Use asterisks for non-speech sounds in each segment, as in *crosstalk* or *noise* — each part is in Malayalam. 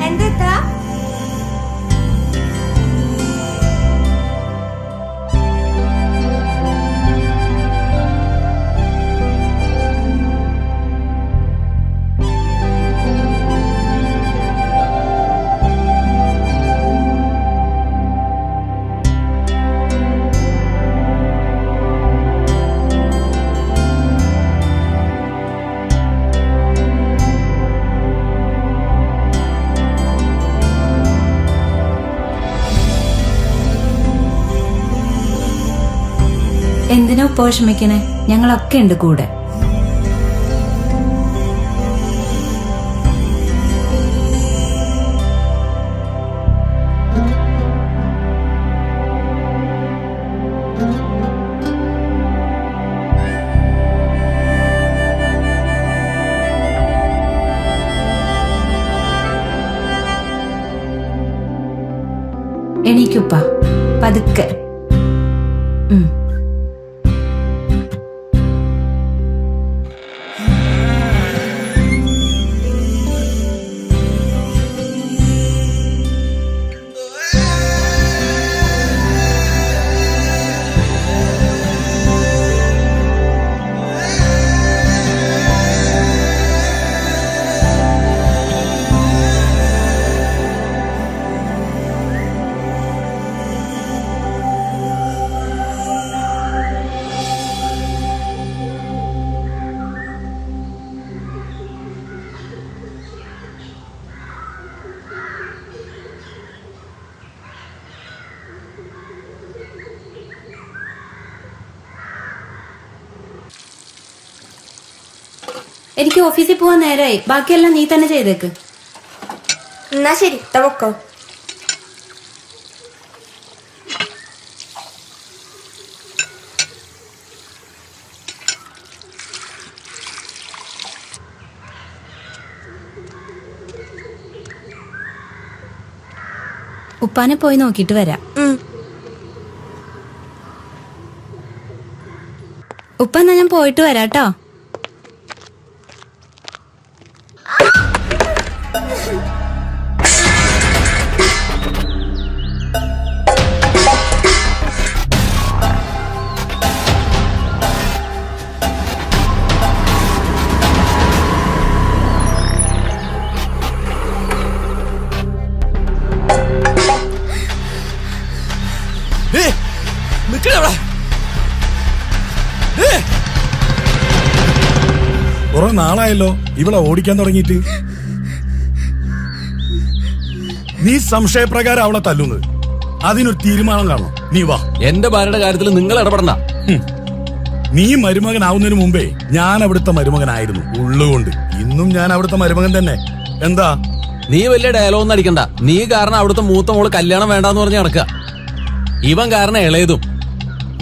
എന്താ എന്താ എന്തിനാ ഉപ്പ വിഷമിക്കണേ ഞങ്ങളൊക്കെ ഉണ്ട് കൂടെ. എണീക്കുപ്പ പതുക്കെ. ഉം. എനിക്ക് ഓഫീസിൽ പോവാൻ നേരമായി ബാക്കിയെല്ലാം നീ തന്നെ ചെയ്തേക്ക്. എന്നാ ശരി തവക്കോ ഉപ്പാനെ പോയി നോക്കിട്ട് വരാം. ഉപ്പ എന്നാ ഞാൻ പോയിട്ട് വരാട്ടോ. നാളായല്ലോ ഇവളെ ഓടിക്കാൻ തുടങ്ങിയിട്ട്. നീ സംശയപ്രകാരം അവളെ തല്ലുന്നത്. അതിനൊരു തീരുമാനം കാണണം. നീ വാ. എന്റെ ഭാര്യയുടെ കാര്യത്തിൽ നിങ്ങൾ ഇടപെടണ്ട. നീ മരുമകനാവുന്നതിന് മുമ്പേ ഞാൻ അവിടുത്തെ മരുമകനായിരുന്നു. ഉള്ളുകൊണ്ട്. ഇന്നും ഞാൻ അവിടുത്തെ മരുമകൻ തന്നെ. എന്താ? നീ വലിയ ഡയലോഗ് ഒന്നും അടിക്കണ്ട. നീ കാരണം അവിടുത്തെ മൂത്ത മോൾ കല്യാണം വേണ്ടെന്ന് പറഞ്ഞ് നടക്കുക. ഇവൻ കാരണം ഇളയതും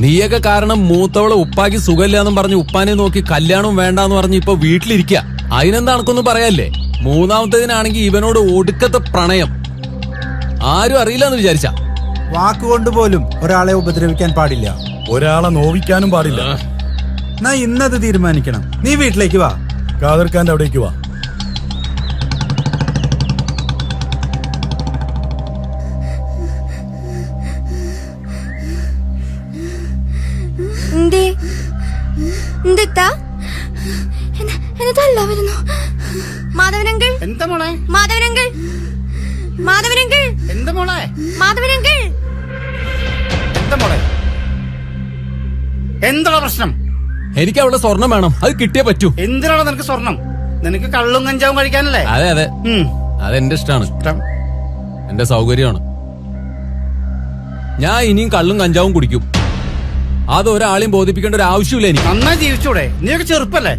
നീയൊക്കെ കാരണം മൂത്തവളെ ഉപ്പാക്കി സുഖമില്ലാന്നും പറഞ്ഞ് ഉപ്പാനെ നോക്കി കല്യാണം വേണ്ടാന്ന് പറഞ്ഞ് ഇപ്പൊ വീട്ടിലിരിക്കുക അതിനെന്താണക്കൊന്നും പറയാല്ലേ? മൂന്നാമത്തേതിനാണെങ്കിൽ ഇവനോട് ഒടുക്കത്തെ പ്രണയം. ആരും അറിയില്ലെന്ന് വിചാരിച്ച. വാക്കുകൊണ്ട് പോലും ഒരാളെ ഉപദ്രവിക്കാൻ പാടില്ല. ഒരാളെ നോവിക്കാനും പാടില്ല. എന്നാ ഇന്നത് തീരുമാനിക്കണം. നീ വീട്ടിലേക്ക് വാ. കാതിർക്കാന്റെ അവിടേക്ക് വാ. എന്നെ മാധവനങ്കിൾ? എന്താ മോളെ? മാധവനങ്കിൾ? മാധവനങ്കിൾ? എന്താ മോളെ? മാധവനങ്കിൾ? എന്താ മോളെ? എന്താണ് പ്രശ്നം? എനിക്ക് അവളുടെ സ്വർണം വേണം. അത് കിട്ടിയേ പറ്റൂ. എന്തിനാണ് നിനക്ക് സ്വർണം? നിനക്ക് കള്ളും കഞ്ചാവും കഴിക്കാനല്ലേ? അതെ അതെ. അതെന്റെ ഇഷ്ടമാണ് ഇഷ്ടം. എന്റെ സൗകര്യമാണ്. ഞാൻ ഇനിയും കള്ളും കഞ്ചാവും കുടിക്കും. അത് ഒരാളെയും ബോധിപ്പിക്കേണ്ട ഒരു ആവശ്യമില്ല എനിക്ക്. നന്നായി ജീവിച്ചൂടെ. നീയൊക്കെ ചെറുപ്പല്ലേ?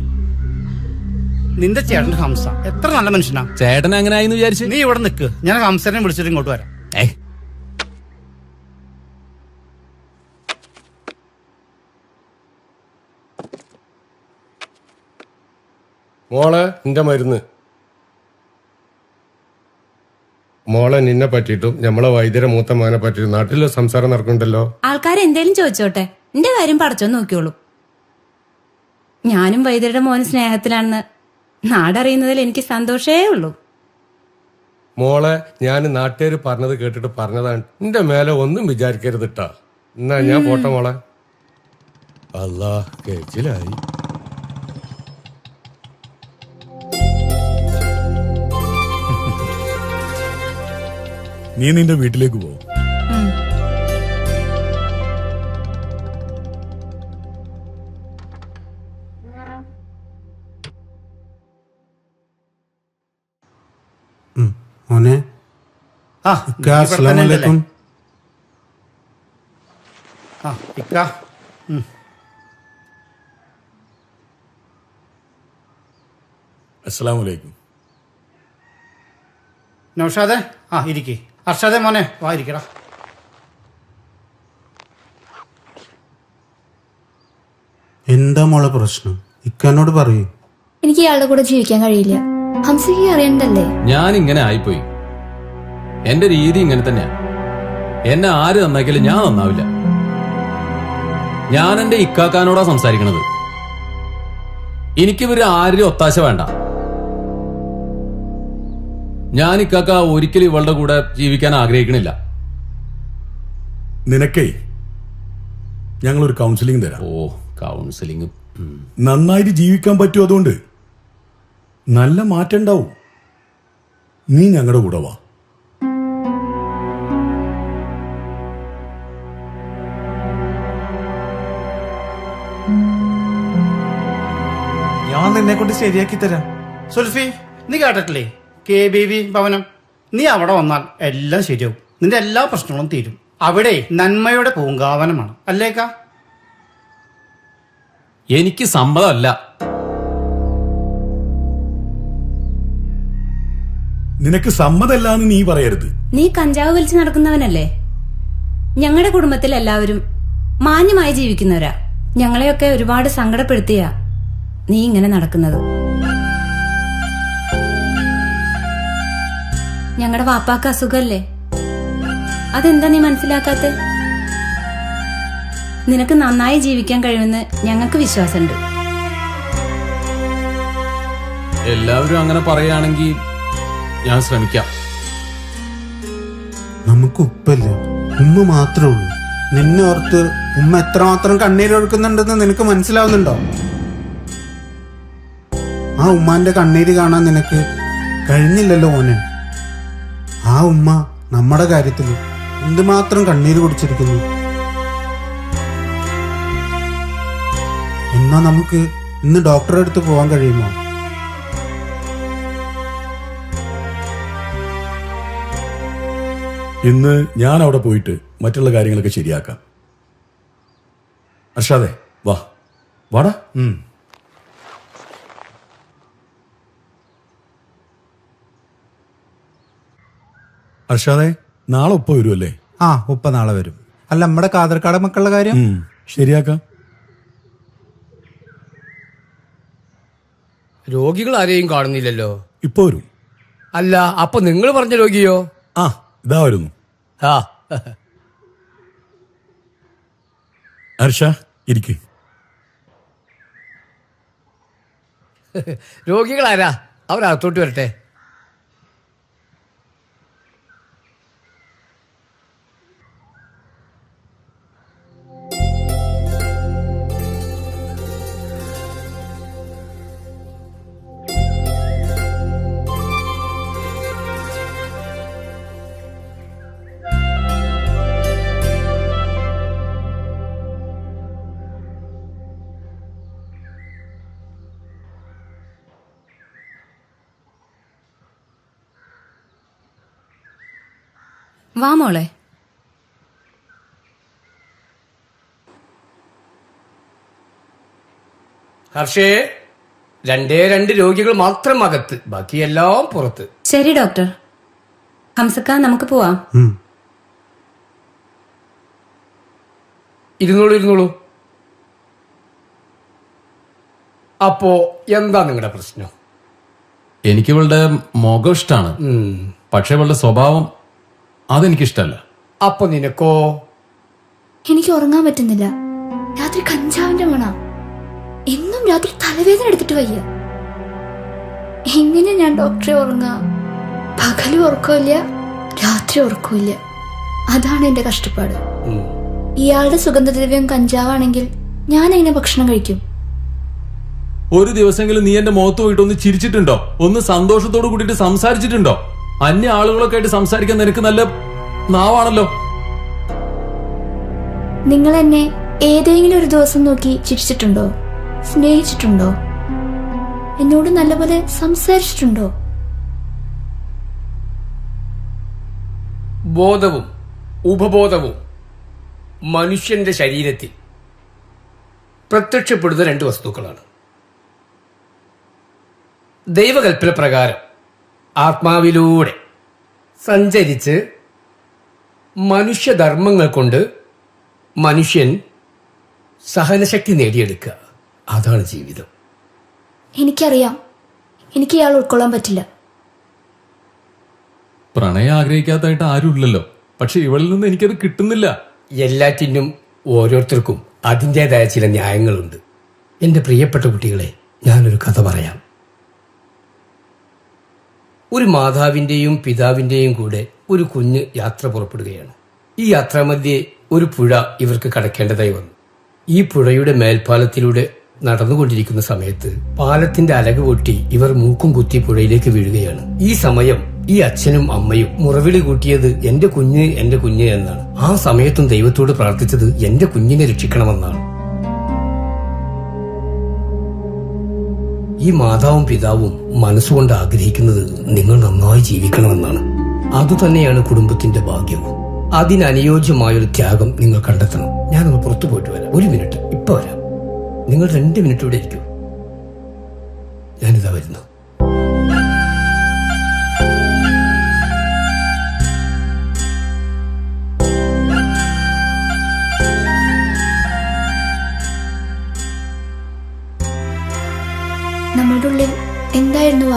നിന്റെ ചേട്ടൻ ഹംസ. എത്ര നല്ല മനുഷ്യനാ. ചേട്ടൻ അങ്ങനെ ആയിന്ന് വിചാരിച്ചു? നീ ഇവിടെ നിൽക്ക് ഞാൻ ഹംസനെ വിളിച്ചിട്ട് ഇങ്ങോട്ട് വരാം. ഏയ് മോളെ നിന്റെ മരുന്ന്. മോളെ നിന്നെ പറ്റിയിട്ടും നമ്മളെ വൈദ്യരെ മൂത്ത മോനെ പറ്റിയിട്ടും നാട്ടിലെ സംസാരം നടക്കുന്നുണ്ടല്ലോ. ആൾക്കാർ എന്തേലും ചോദിച്ചോട്ടെ? എന്റെ കാര്യം പടച്ചോ നോക്കിയോളൂ. ഞാനും വൈദ്യരുടെ മോന് സ്നേഹത്തിലാണെന്ന് നാടറിയുന്നതിൽ എനിക്ക് സന്തോഷേ ഉള്ളൂ. മോളെ ഞാൻ നാട്ടുകാർ പറഞ്ഞത് കേട്ടിട്ട് പറഞ്ഞതാണ്. എന്റെ മേലെ ഒന്നും വിചാരിക്കരുത് ട്ടാ എന്നാ ഞാൻ പോട്ടെ മോളെ. അല്ലാ കേച്ചിലായി. നീ നിന്റെ വീട്ടിലേക്ക് പോ. ആ അസ്സലാമു അലൈക്കും. ആ ഇക്ക. ഉം. അസ്സലാമു അലൈക്കും. നൗഷാദെ? ആ ഇരിക്കേ. അർഷാദെ മോനെ വാ ഇരിക്കടാ. എന്താ മോളെ പ്രശ്നം? ഇക്കാനോട് പറയൂ. എനിക്ക് ഇയാളുടെ കൂടെ ജീവിക്കാൻ കഴിയില്ല. ഹംസയ്ക്ക് അറിയണ്ടല്ലേ? ഞാൻ ഇങ്ങനെ ആയിപ്പോയി. എന്റെ രീതി ഇങ്ങനെ തന്നെയാ. എന്നെ ആര് നന്നാക്കിയാലും ഞാൻ നന്നാവില്ല. ഞാൻ എന്റെ ഇക്കാക്കാനോടാ സംസാരിക്കണത്. എനിക്ക് ഇവർ ആരും ഒത്താശ വേണ്ട. ഞാൻ ഇക്കാക്ക ഒരിക്കലും ഇവളുടെ കൂടെ ജീവിക്കാൻ ആഗ്രഹിക്കണില്ല. നിനക്കേ ഒരു കൗൺസിലിംഗ് തരാം. ഓ കൗൺസിലിംഗ് നന്നായിട്ട് ജീവിക്കാൻ പറ്റും അതുകൊണ്ട് നല്ല മാറ്റം ഉണ്ടാവും. നീ ഞങ്ങളുടെ കൂടെ വാ. നിന്നെ കൊണ്ട് ശരിയാക്കി തരാം. സുൽഫി നീ കേട്ടിട്ടില്ലേ? കെ ബി വി ഭവനം. നീ അവിടെ വന്നാൽ എല്ലാം ശരിയാവും. നിന്റെ എല്ലാ പ്രശ്നങ്ങളും തീരും. അവിടെ നന്മയുടെ പൂങ്കാവനമാണ്. അല്ലേക്കാ? എനിക്ക് സമ്മതമല്ല. നിനക്ക് സമ്മതല്ലാന്ന് നീ പറയരുത്. നീ കഞ്ചാവ് വലിച്ചു നടക്കുന്നവനല്ലേ? ഞങ്ങളുടെ കുടുംബത്തിൽ എല്ലാവരും മാന്യമായി ജീവിക്കുന്നവരാ. ഞങ്ങളെയൊക്കെ ഒരുപാട് സങ്കടപ്പെടുത്തിയ. നീ ഇങ്ങനെ നടക്കുന്നത്. ഞങ്ങളുടെ വാപ്പാക്ക് അസുഖല്ലേ? അതെന്താ നീ മനസ്സിലാക്കാത്ത? നിനക്ക് നന്നായി ജീവിക്കാൻ കഴിയുമെന്ന് ഞങ്ങൾക്ക് വിശ്വാസമുണ്ട്. എല്ലാവരും അങ്ങനെ പറയുകയാണെങ്കിൽ ഞാൻ ശ്രമിക്കാം. നമുക്ക് ഉപ്പല്ല? ഉമ്മ മാത്രമേ ഉള്ളൂ. നിന്നെ ഓർത്ത് ഉമ്മ എത്രമാത്രം കണ്ണീരൊഴുക്കുന്നുണ്ടെന്ന് നിനക്ക് മനസ്സിലാവുന്നുണ്ടോ? ആ ഉമ്മാന്റെ കണ്ണീര് കാണാൻ നിനക്ക് കഴിഞ്ഞില്ലല്ലോ മോനെ. ആ ഉമ്മ നമ്മുടെ കാര്യത്തിൽ എന്തുമാത്രം കണ്ണീര് കുടിച്ചിരിക്കുന്നു? എന്നാ നമുക്ക് ഇന്ന് ഡോക്ടറെ അടുത്ത് പോകാൻ കഴിയുമോ? ഇന്ന് ഞാൻ അവിടെ പോയിട്ട് മറ്റുള്ള കാര്യങ്ങളൊക്കെ ശരിയാക്കാം. അർഷാദേ വാ. വാടാ. അർഷാദെ നാളെ ഒപ്പം വരുമല്ലേ ആ ഉപ്പ നാളെ വരും. അല്ല നമ്മുടെ കാതർക്കാട് മക്കളുടെ കാര്യം? ഉം, ശരിയാക്കാം. രോഗികൾ ആരെയും കാണുന്നില്ലല്ലോ. ഇപ്പൊ വരും. അല്ല അപ്പൊ നിങ്ങൾ പറഞ്ഞ രോഗിയോ? ആ ഇതാ വരുന്നു. ആ. ഹർഷ ഇരിക്ക്. രോഗികൾ ആരാ? അവരകത്തോട്ട് വരട്ടെ. വാ മോളെ. ഹർഷേ രണ്ടേ രണ്ട് രോഗികൾ മാത്രം അകത്ത്. ബാക്കിയെല്ലാം പുറത്ത്. ശരി ഡോക്ടർ. ഹംസക്ക നമുക്ക് പോവാം. ഇരുന്നോളൂ ഇരുന്നോളൂ. അപ്പോ എന്താ നിങ്ങളുടെ പ്രശ്നം? എനിക്ക് ഇവളുടെ മുഖം ഇഷ്ടമാണ് പക്ഷെ ഇവളുടെ സ്വഭാവം അതെനിക്കിഷ്ടല്ല. അപ്പൊ നിനക്കോ? എനിക്ക് ഉറങ്ങാൻ പറ്റുന്നില്ല. രാത്രി കഞ്ചാവിന്റെ മണ. എന്നും രാത്രി തലവേദന എടുത്തിട്ട് വയ്യ. എങ്ങനെ ഞാൻ ഡോക്ടറെ ഉറങ്ങാ? പകലും ഉറക്കമില്ല രാത്രി ഉറക്കമില്ല അതാണ് എന്റെ കഷ്ടപ്പാട്. ഇയാളുടെ സുഗന്ധദ്രവ്യം കഞ്ചാവാണെങ്കിൽ ഞാൻ എങ്ങനെ ഭക്ഷണം കഴിക്കും? ഒരു ദിവസമെങ്കിലും നീ എന്റെ മുഖത്ത് പോയിട്ട് ഒന്ന് ചിരിച്ചിട്ടുണ്ടോ? ഒന്ന് സന്തോഷത്തോട് കൂടിയിട്ട് സംസാരിച്ചിട്ടുണ്ടോ? അന്യ ആളുകളൊക്കെ ആയിട്ട് സംസാരിക്കാൻ നിനക്ക് നല്ല നാവാണല്ലോ. നിങ്ങൾ എന്നെ ഏതെങ്കിലും ഒരു ദിവസം നോക്കി ചിരിച്ചിട്ടുണ്ടോ? സ്നേഹിച്ചിട്ടുണ്ടോ? എന്നോട് നല്ലപോലെ സംസാരിച്ചിട്ടുണ്ടോ? ബോധവും ഉപബോധവും മനുഷ്യന്റെ ശരീരത്തിൽ പ്രത്യക്ഷപ്പെടുന്ന രണ്ട് വസ്തുക്കളാണ്. ദൈവകൽപ്പന പ്രകാരം ആത്മാവിലൂടെ സഞ്ചരിച്ച് മനുഷ്യധർമ്മങ്ങൾ കൊണ്ട് മനുഷ്യൻ സഹനശക്തി നേടിയെടുക്കുക. അതാണ് ജീവിതം. എനിക്കറിയാം. എനിക്ക് ഇയാൾ ഉൾക്കൊള്ളാൻ പറ്റില്ല. പ്രണയം ആഗ്രഹിക്കാത്തായിട്ട് ആരുമില്ലല്ലോ. പക്ഷെ ഇവളിൽ നിന്ന് എനിക്കത് കിട്ടുന്നില്ല. എല്ലാറ്റിനും ഓരോരുത്തർക്കും അതിന്റെതായ ചില ന്യായങ്ങളുണ്ട്. എന്റെ പ്രിയപ്പെട്ട കുട്ടികളെ ഞാനൊരു കഥ പറയാം. ഒരു മാതാവിന്റെയും പിതാവിന്റെയും കൂടെ ഒരു കുഞ്ഞ് യാത്ര പുറപ്പെടുകയാണ്. ഈ യാത്രാമധ്യേ ഒരു പുഴ ഇവർക്ക് കടക്കേണ്ടതായി വന്നു. ഈ പുഴയുടെ മേൽപ്പാലത്തിലൂടെ നടന്നുകൊണ്ടിരിക്കുന്ന സമയത്ത് പാലത്തിന്റെ അലക് പൊട്ടി ഇവർ മൂക്കും കുത്തി പുഴയിലേക്ക് വീഴുകയാണ്. ഈ സമയം ഈ അച്ഛനും അമ്മയും മുറവിളി കൂട്ടിയത് എന്റെ കുഞ്ഞ് എന്റെ കുഞ്ഞ് എന്നാണ്. ആ സമയത്തും ദൈവത്തോട് പ്രാർത്ഥിച്ചത് എന്റെ കുഞ്ഞിനെ രക്ഷിക്കണമെന്നാണ്. ഈ മാതാവും പിതാവും മനസ്സുകൊണ്ട് ആഗ്രഹിക്കുന്നത് നിങ്ങൾ നന്നായി ജീവിക്കണമെന്നാണ്. അതുതന്നെയാണ് കുടുംബത്തിന്റെ ഭാഗ്യവും അതിനനുയോജ്യമായൊരു ത്യാഗം നിങ്ങൾ കണ്ടെത്തണം. ഞാനൊന്ന് പുറത്തു പോയിട്ട് വരാം. ഒരു മിനിറ്റ്. ഇപ്പൊ വരാം. നിങ്ങൾ രണ്ട് മിനിറ്റ് ഇവിടെ ഇരിക്കും. ഞാനിതാ വരുന്നു.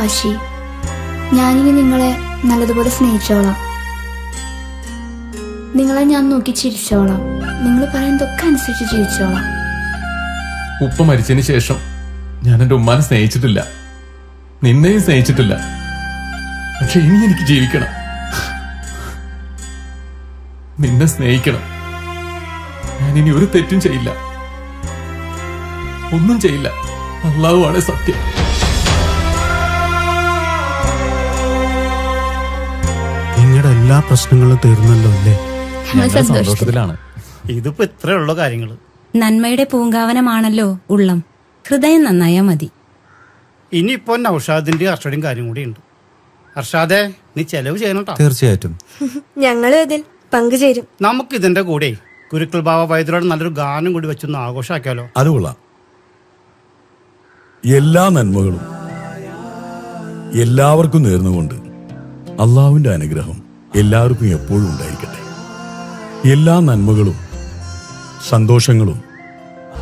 വാശി. ഞാനിനി നിങ്ങളെ നല്ലതുപോലെ സ്നേഹിച്ചോളാം. നിങ്ങളെ ഞാൻ നോക്കി ചിരിച്ചോളാം. നിങ്ങൾ പറയുന്നതൊക്കെ അനുസരിച്ച് ജീവിച്ചോളാം. ഉപ്പ മരിച്ചതിന് ശേഷം ഞാൻ എന്റെ ഉമ്മാനെ സ്നേഹിച്ചിട്ടില്ല. നിന്നെയും സ്നേഹിച്ചിട്ടില്ല. പക്ഷെ ഇനി എനിക്ക് ജീവിക്കണം. നിന്നെ സ്നേഹിക്കണം. ഞാൻ ഇനി ഒരു തെറ്റും ചെയ്യില്ല. ഒന്നും ചെയ്യില്ല. അള്ളാഹുവാണ് സത്യം. എല്ലാ പ്രശ്നങ്ങളും തീർന്നല്ലോ അല്ലേ? സന്തോഷത്തിലാണ്. ഇതിപ്പോ ഇത്രേ ഉള്ള കാര്യങ്ങൾ നന്മയുടെ പൂങ്കാവനമാണല്ലോ ഉള്ളം. ഹൃദയം നന്നായാ മതി. ഇനിയിപ്പോ നൌഷാദിന്റെ അർഷടിയും കാര്യം കൂടി ഉണ്ട്. അർഷാദെ നീ ചെലവ് ചെയ്യണം ട്ടോ. തീർച്ചയായിട്ടും. *laughs* ഞങ്ങളും അതിൽ പങ്കുചേരും. നമുക്ക് ഇതിന്റെ കൂടെ ഗുരുക്കൾ ബാബ വൈദ്യരോട് നല്ലൊരു ഗാനം കൂടി വെച്ചൊന്ന് ആഘോഷമാക്കിയാലോ അത് കൊള്ളാം. എല്ലാ നന്മകളും എല്ലാവർക്കും നേർന്നുകൊണ്ട് അള്ളാവിന്റെ അനുഗ്രഹം എല്ലാവർക്കും എപ്പോഴും ഉണ്ടായിരിക്കട്ടെ. എല്ലാ നന്മകളും സന്തോഷങ്ങളും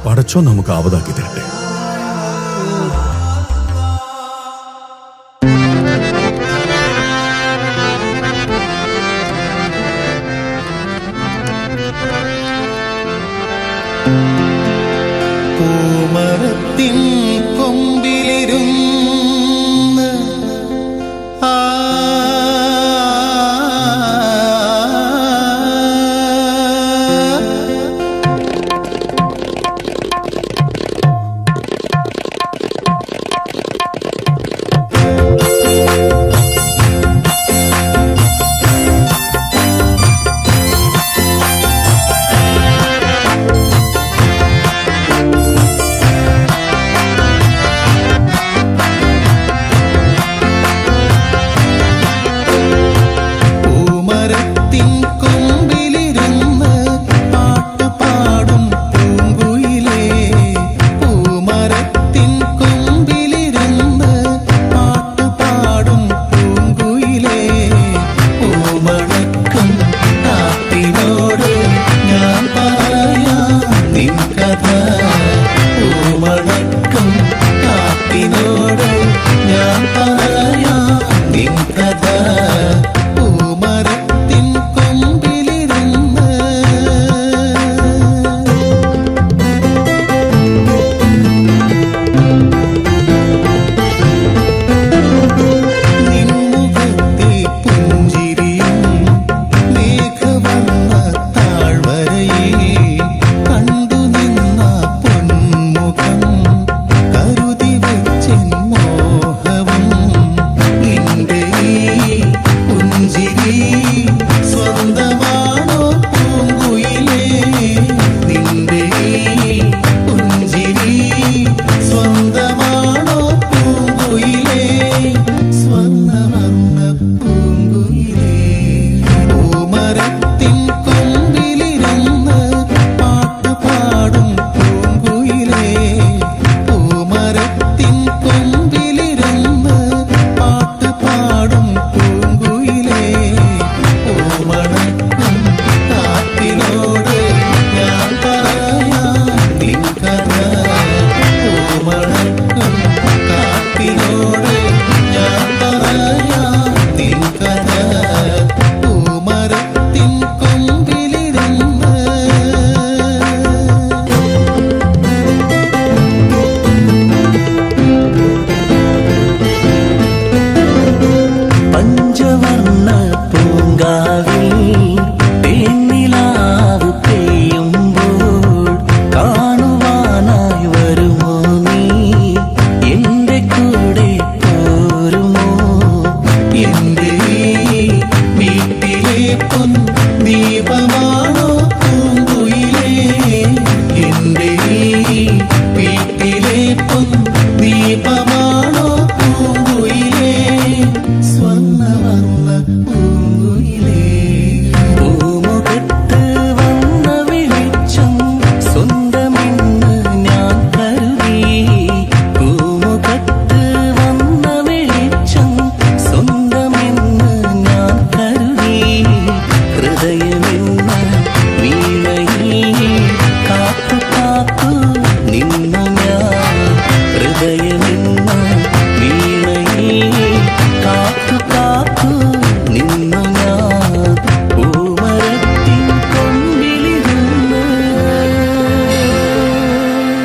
പടച്ചോ നമുക്ക് ആവതാക്കി തരട്ടെ.